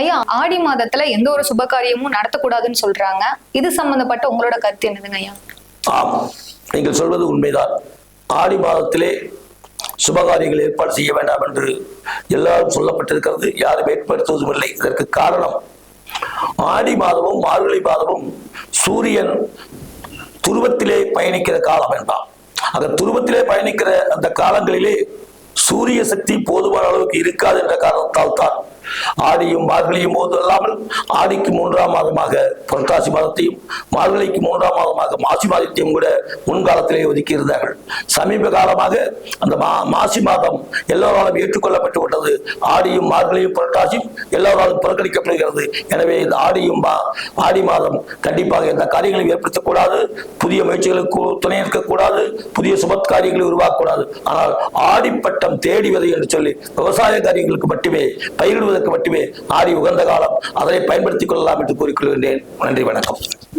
ஐயா ஆடி மாதத்துல எந்த ஒரு சுப காரியமும் நடத்தக்கூடாதுன்னு சொல்றாங்க. இது சம்பந்தப்பட்ட உங்களோட கருத்து என்னதுங்க ஐயா? ஆம். நீங்கள் சொல்வது உண்மைதான். ஆடி மாதத்திலே சுபகாரியங்கள் ஏற்பாடு செய்ய வேண்டாம் என்று எல்லாரும் சொல்லப்பட்டிருக்கிறது. யாரும் ஏற்படுத்துவதும் இல்லை. இதற்கு காரணம் ஆடி மாதமும் மார்கழி மாதமும் சூரியன் துருவத்திலே பயணிக்கிற காலம் என்றாம் அந்த துருவத்திலே பயணிக்கிற அந்த காலங்களிலே சூரிய சக்தி போதுமான அளவுக்கு இருக்காது என்ற காரணத்தால் தான் ஆடியும் மார்கழியும் போது அல்லாமல் ஆடிக்கு மூன்றாம் மாதமாக புரட்டாசி மாதத்தையும் மார்கழிக்கு மூன்றாம் மாதமாக மாசி மாதத்தையும் கூட முன்காலத்திலே ஒதுக்கி இருந்தார்கள் சமீப காலமாக அந்த மா மாசி மாதம் எல்லோராலும் ஏற்றுக்கொள்ளப்பட்டு விட்டது ஆடியும் மார்கழியும் புரட்டாசியும் எல்லோராலும் புறக்கணிக்கப்படுகிறது. எனவே இந்த ஆடியும் மா- ஆடி மாதம் கண்டிப்பாக எந்த காரியங்களையும் ஏற்படுத்தக்கூடாது புதிய முயற்சிகளுக்கு துணை இருக்கக்கூடாது புதிய சுபத் காரியங்களை உருவாக்கக்கூடாது. ஆனால் ஆடிப்பட்டம் தேடி விதை என்று சொல்லி விவசாய காரியங்களுக்கு மட்டுமே மட்டுமே ஆடி உகந்த காலம். அதனை பயன்படுத்திக் கொள்ளலாம் என்று கூறிக்கொள்கின்றேன் நன்றி வணக்கம்.